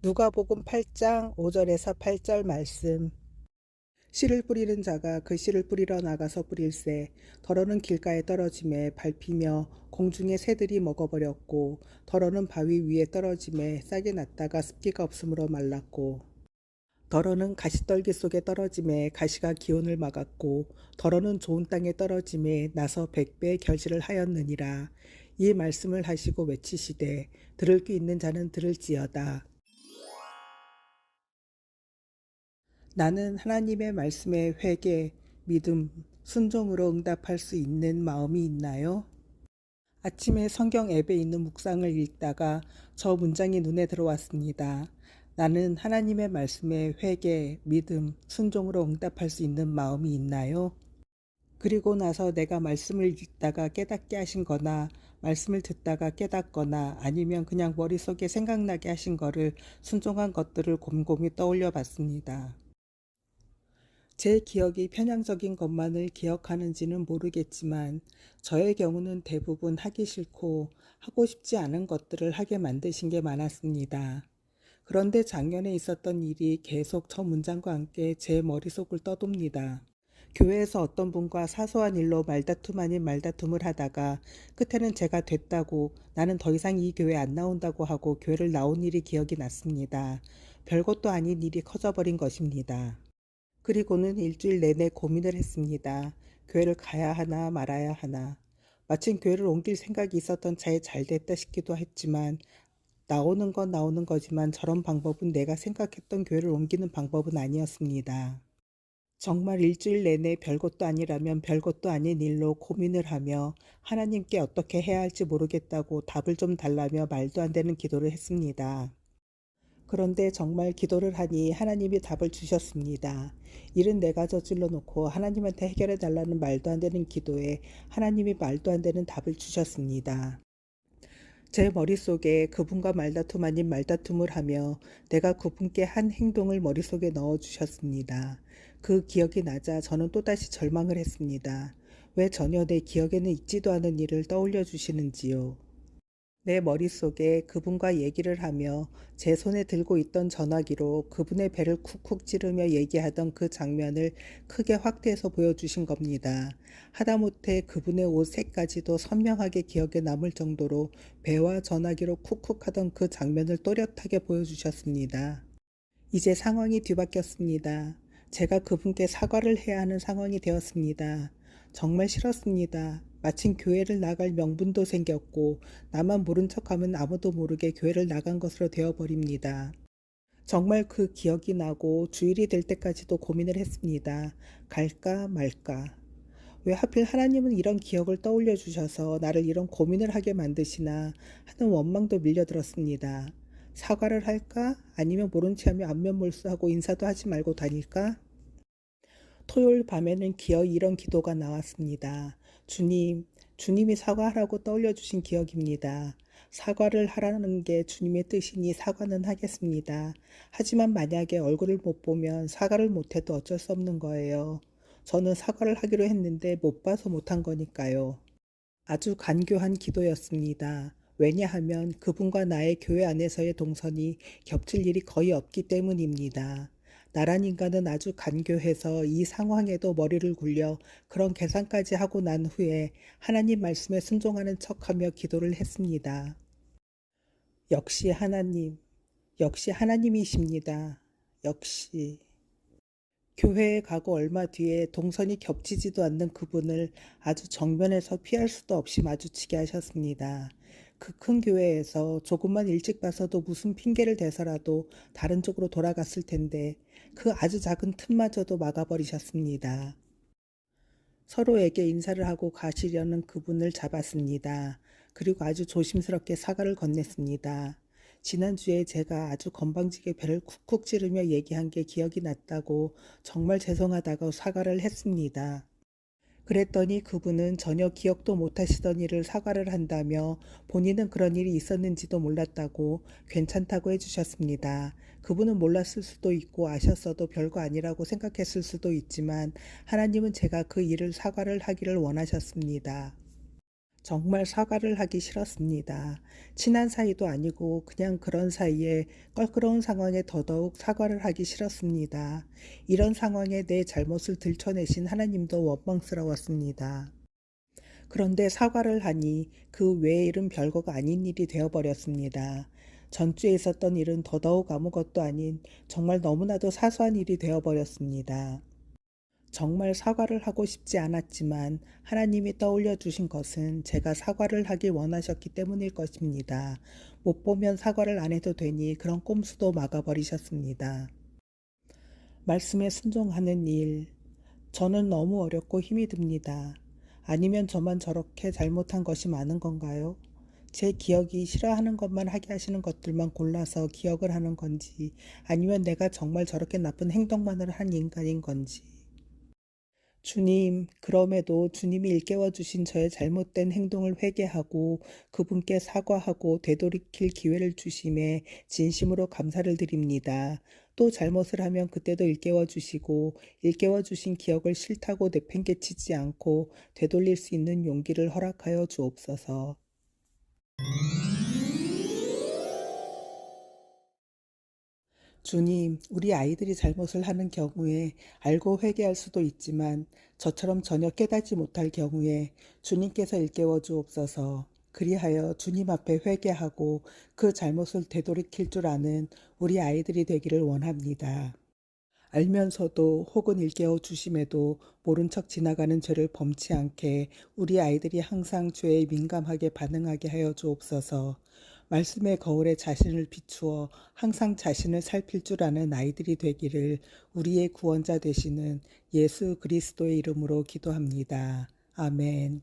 누가복음 8장 5절에서 8절 말씀. 씨를 뿌리는 자가 그 씨를 뿌리러 나가서 뿌릴새 덜어는 길가에 떨어짐에 밟히며 공중의 새들이 먹어버렸고 덜어는 바위 위에 떨어짐에 싹이 났다가 습기가 없으므로 말랐고 덜어는 가시떨기 속에 떨어짐에 가시가 기온을 막았고 덜어는 좋은 땅에 떨어짐에 나서 백배 결실을 하였느니라. 이 말씀을 하시고 외치시되 들을 귀 있는 자는 들을지어다 나는 하나님의 말씀에 회개, 믿음, 순종으로 응답할 수 있는 마음이 있나요? 아침에 성경 앱에 있는 묵상을 읽다가 저 문장이 눈에 들어왔습니다. 나는 하나님의 말씀에 회개, 믿음, 순종으로 응답할 수 있는 마음이 있나요? 그리고 나서 내가 말씀을 읽다가 깨닫게 하신 거나 말씀을 듣다가 깨닫거나 아니면 그냥 머릿속에 생각나게 하신 거를 순종한 것들을 곰곰이 떠올려 봤습니다. 제 기억이 편향적인 것만을 기억하는지는 모르겠지만 저의 경우는 대부분 하기 싫고 하고 싶지 않은 것들을 하게 만드신 게 많았습니다. 그런데 작년에 있었던 일이 계속 저 문장과 함께 제 머릿속을 떠돕니다. 교회에서 어떤 분과 사소한 일로 말다툼 아닌 말다툼을 하다가 끝에는 제가 됐다고 나는 더 이상 이 교회 안 나온다고 하고 교회를 나온 일이 기억이 났습니다. 별것도 아닌 일이 커져버린 것입니다. 그리고는 일주일 내내 고민을 했습니다. 교회를 가야 하나 말아야 하나. 마침 교회를 옮길 생각이 있었던 차에 잘 됐다 싶기도 했지만 나오는 건 나오는 거지만 저런 방법은 내가 생각했던 교회를 옮기는 방법은 아니었습니다. 정말 일주일 내내 별것도 아니라면 별것도 아닌 일로 고민을 하며 하나님께 어떻게 해야 할지 모르겠다고 답을 좀 달라며 말도 안 되는 기도를 했습니다. 그런데 정말 기도를 하니 하나님이 답을 주셨습니다. 일은 내가 저질러 놓고 하나님한테 해결해 달라는 말도 안 되는 기도에 하나님이 말도 안 되는 답을 주셨습니다. 제 머릿속에 그분과 말다툼 아닌 말다툼을 하며 내가 그분께 한 행동을 머릿속에 넣어 주셨습니다. 그 기억이 나자 저는 또다시 절망을 했습니다. 왜 전혀 내 기억에는 있지도 않은 일을 떠올려 주시는지요. 내 머릿속에 그분과 얘기를 하며 제 손에 들고 있던 전화기로 그분의 배를 쿡쿡 찌르며 얘기하던 그 장면을 크게 확대해서 보여주신 겁니다. 하다못해 그분의 옷 색까지도 선명하게 기억에 남을 정도로 배와 전화기로 쿡쿡 하던 그 장면을 또렷하게 보여주셨습니다. 이제 상황이 뒤바뀌었습니다. 제가 그분께 사과를 해야 하는 상황이 되었습니다. 정말 싫었습니다. 마침 교회를 나갈 명분도 생겼고 나만 모른 척하면 아무도 모르게 교회를 나간 것으로 되어버립니다. 정말 그 기억이 나고 주일이 될 때까지도 고민을 했습니다. 갈까 말까. 왜 하필 하나님은 이런 기억을 떠올려 주셔서 나를 이런 고민을 하게 만드시나 하는 원망도 밀려들었습니다. 사과를 할까? 아니면 모른 체하며 안면 몰수하고 인사도 하지 말고 다닐까? 토요일 밤에는 기어이 이런 기도가 나왔습니다. 주님, 주님이 사과하라고 떠올려 주신 기억입니다. 사과를 하라는 게 주님의 뜻이니 사과는 하겠습니다. 하지만 만약에 얼굴을 못 보면 사과를 못해도 어쩔 수 없는 거예요. 저는 사과를 하기로 했는데 못 봐서 못한 거니까요. 아주 간교한 기도였습니다. 왜냐하면 그분과 나의 교회 안에서의 동선이 겹칠 일이 거의 없기 때문입니다. 나란 인간은 아주 간교해서 이 상황에도 머리를 굴려 그런 계산까지 하고 난 후에 하나님 말씀에 순종하는 척하며 기도를 했습니다. 역시 하나님, 역시 하나님이십니다. 역시. 교회에 가고 얼마 뒤에 동선이 겹치지도 않는 그분을 아주 정면에서 피할 수도 없이 마주치게 하셨습니다. 그 큰 교회에서 조금만 일찍 봐서도 무슨 핑계를 대서라도 다른 쪽으로 돌아갔을 텐데 그 아주 작은 틈마저도 막아버리셨습니다. 서로에게 인사를 하고 가시려는 그분을 잡았습니다. 그리고 아주 조심스럽게 사과를 건넸습니다. 지난주에 제가 아주 건방지게 배를 쿡쿡 찌르며 얘기한 게 기억이 났다고 정말 죄송하다고 사과를 했습니다. 그랬더니 그분은 전혀 기억도 못하시던 일을 사과를 한다며 본인은 그런 일이 있었는지도 몰랐다고 괜찮다고 해주셨습니다. 그분은 몰랐을 수도 있고 아셨어도 별거 아니라고 생각했을 수도 있지만 하나님은 제가 그 일을 사과를 하기를 원하셨습니다. 정말 사과를 하기 싫었습니다. 친한 사이도 아니고 그냥 그런 사이에 껄끄러운 상황에 더더욱 사과를 하기 싫었습니다. 이런 상황에 내 잘못을 들춰내신 하나님도 원망스러웠습니다. 그런데 사과를 하니 그 외의 일은 별거가 아닌 일이 되어버렸습니다. 전주에 있었던 일은 더더욱 아무것도 아닌 정말 너무나도 사소한 일이 되어버렸습니다. 정말 사과를 하고 싶지 않았지만 하나님이 떠올려 주신 것은 제가 사과를 하길 원하셨기 때문일 것입니다. 못 보면 사과를 안 해도 되니 그런 꼼수도 막아버리셨습니다. 말씀에 순종하는 일. 저는 너무 어렵고 힘이 듭니다. 아니면 저만 저렇게 잘못한 것이 많은 건가요? 제 기억이 싫어하는 것만 하게 하시는 것들만 골라서 기억을 하는 건지, 아니면 내가 정말 저렇게 나쁜 행동만을 한 인간인 건지. 주님, 그럼에도 주님이 일깨워 주신 저의 잘못된 행동을 회개하고 그분께 사과하고 되돌이킬 기회를 주심에 진심으로 감사를 드립니다. 또 잘못을 하면 그때도 일깨워 주시고 일깨워 주신 기억을 싫다고 내팽개치지 않고 되돌릴 수 있는 용기를 허락하여 주옵소서. 주님, 우리 아이들이 잘못을 하는 경우에 알고 회개할 수도 있지만 저처럼 전혀 깨닫지 못할 경우에 주님께서 일깨워 주옵소서. 그리하여 주님 앞에 회개하고 그 잘못을 되돌이킬 줄 아는 우리 아이들이 되기를 원합니다. 알면서도 혹은 일깨워 주심에도 모른 척 지나가는 죄를 범치 않게 우리 아이들이 항상 죄에 민감하게 반응하게 하여 주옵소서. 말씀의 거울에 자신을 비추어 항상 자신을 살필 줄 아는 아이들이 되기를 우리의 구원자 되시는 예수 그리스도의 이름으로 기도합니다. 아멘.